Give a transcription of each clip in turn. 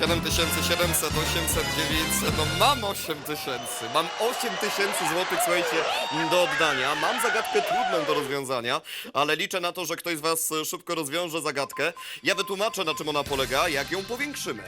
7700, 800, 900, no mam 8000, mam 8000 złotych, słuchajcie, do oddania. Mam zagadkę trudną do rozwiązania, ale liczę na to, że ktoś z was szybko rozwiąże zagadkę. Ja wytłumaczę, na czym ona polega, jak ją powiększymy.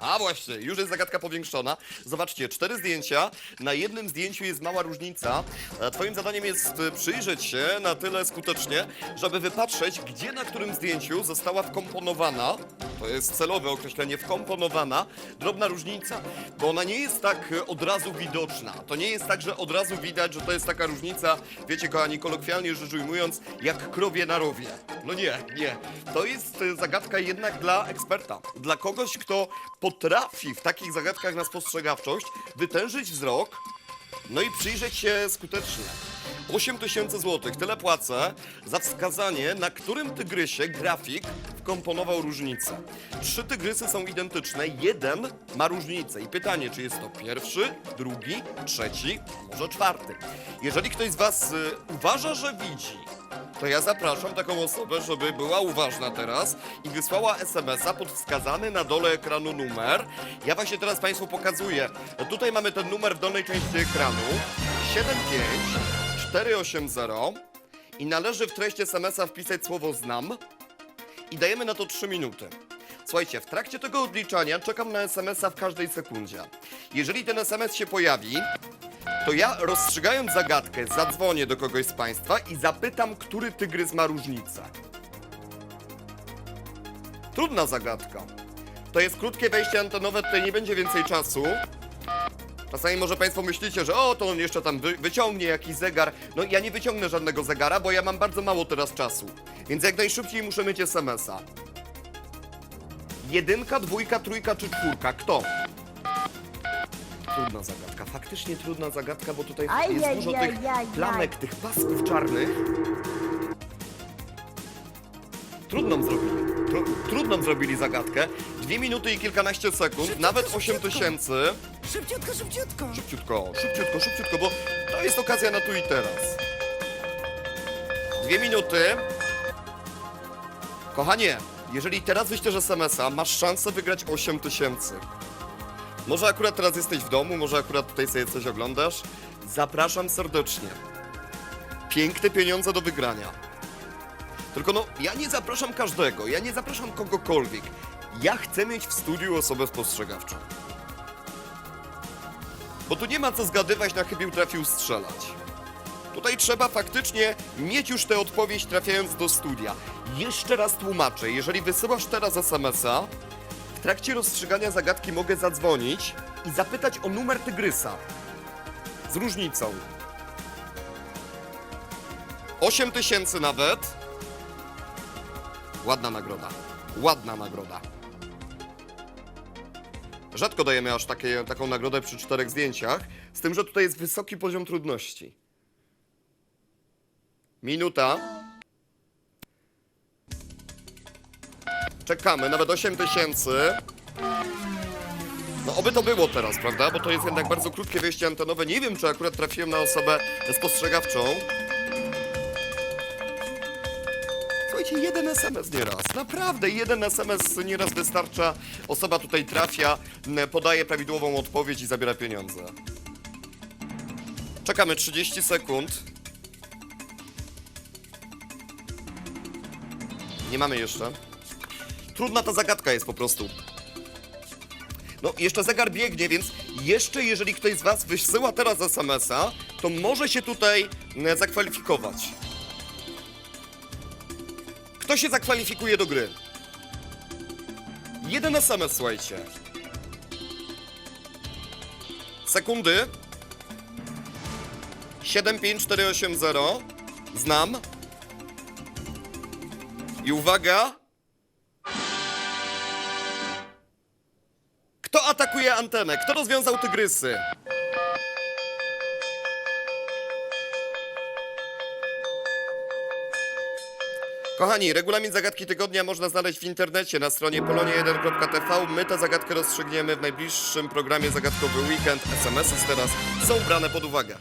A właśnie, już jest zagadka powiększona. Zobaczcie, cztery zdjęcia. Na jednym zdjęciu jest mała różnica. E, Twoim zadaniem jest e, przyjrzeć się na tyle skutecznie, żeby wypatrzeć, gdzie na którym zdjęciu została wkomponowana, to jest celowe określenie, wkomponowana drobna różnica, bo ona nie jest tak e, od razu widoczna. To nie jest tak, że od razu widać, że to jest taka różnica, wiecie kochani, kolokwialnie rzecz ujmując, jak krowie na rowie. No nie, nie. To jest zagadka jednak dla eksperta. Dla kogoś, kto potrafi w takich zagadkach na spostrzegawczość wytężyć wzrok, no i przyjrzeć się skutecznie. 8 tysięcy złotych, tyle płacę za wskazanie, na którym tygrysie grafik wkomponował różnicę. Trzy tygrysy są identyczne, jeden ma różnicę. I pytanie, czy jest to pierwszy, drugi, trzeci, może czwarty. Jeżeli ktoś z Was y, uważa, że widzi, to ja zapraszam taką osobę, żeby była uważna teraz i wysłała SMS-a pod wskazany na dole ekranu numer. Ja właśnie teraz Państwu pokazuję. Tutaj mamy ten numer w dolnej części ekranu 75480 i należy w treść SMS-a wpisać słowo znam i dajemy na to 3 minuty. Słuchajcie, w trakcie tego odliczania czekam na SMS-a w każdej sekundzie. Jeżeli ten SMS się pojawi, to ja rozstrzygając zagadkę zadzwonię do kogoś z Państwa i zapytam, który tygrys ma różnicę. Trudna zagadka. To jest krótkie wejście antenowe, tutaj nie będzie więcej czasu. Czasami może Państwo myślicie, że o, to on jeszcze tam wy wyciągnie jakiś zegar. No ja nie wyciągnę żadnego zegara, bo ja mam bardzo mało teraz czasu. Więc jak najszybciej muszę mieć SMS-a. Jedynka, dwójka, trójka czy czwórka? Kto? Trudna zagadka, faktycznie trudna zagadka, bo tutaj Aj, jest aj, dużo aj, tych aj, aj. plamek, tych pasków czarnych. Trudną zrobili. Tru, trudną zrobili zagadkę. Dwie minuty i kilkanaście sekund, Szybciutko, nawet szybciutko. 8 tysięcy. Szybciutko, szybciutko. Szybciutko, szybciutko, szybciutko, bo to jest okazja na tu i teraz. Dwie minuty. Kochanie, jeżeli teraz wyślesz SMS-a, masz szansę wygrać 8 tysięcy. Może akurat teraz jesteś w domu, może akurat tutaj sobie coś oglądasz. Zapraszam serdecznie. Piękne pieniądze do wygrania. Tylko no, ja nie zapraszam każdego, ja nie zapraszam kogokolwiek. Ja chcę mieć w studiu osobę spostrzegawczą. Bo tu nie ma co zgadywać, na chybił trafił strzelać. Tutaj trzeba faktycznie mieć już tę odpowiedź trafiając do studia. Jeszcze raz tłumaczę, jeżeli wysyłasz teraz SMS-a, w trakcie rozstrzygania zagadki mogę zadzwonić i zapytać o numer tygrysa. Z różnicą. 8 tysięcy nawet. Ładna nagroda. Ładna nagroda. Rzadko dajemy aż takie, taką nagrodę przy czterech zdjęciach, z tym, że tutaj jest wysoki poziom trudności. Minuta. Czekamy, nawet 8 tysięcy. No oby to było teraz, prawda? Bo to jest jednak bardzo krótkie wejście antenowe. Nie wiem, czy akurat trafiłem na osobę spostrzegawczą. Słuchajcie, jeden SMS nieraz. Naprawdę, jeden SMS nieraz wystarcza. Osoba tutaj trafia, podaje prawidłową odpowiedź i zabiera pieniądze. Czekamy 30 sekund. Nie mamy jeszcze. Trudna ta zagadka jest po prostu. No, jeszcze zegar biegnie, więc jeszcze jeżeli ktoś z Was wysyła teraz SMS-a, to może się tutaj m, zakwalifikować. Kto się zakwalifikuje do gry? Jeden SMS, słuchajcie. Sekundy. 75480. Znam. I uwaga. Antenę? Kto rozwiązał tygrysy? Kochani, regulamin zagadki tygodnia można znaleźć w internecie na stronie polonie1.tv. My tę zagadkę rozstrzygniemy w najbliższym programie Zagadkowy Weekend. SMS-y teraz są brane pod uwagę.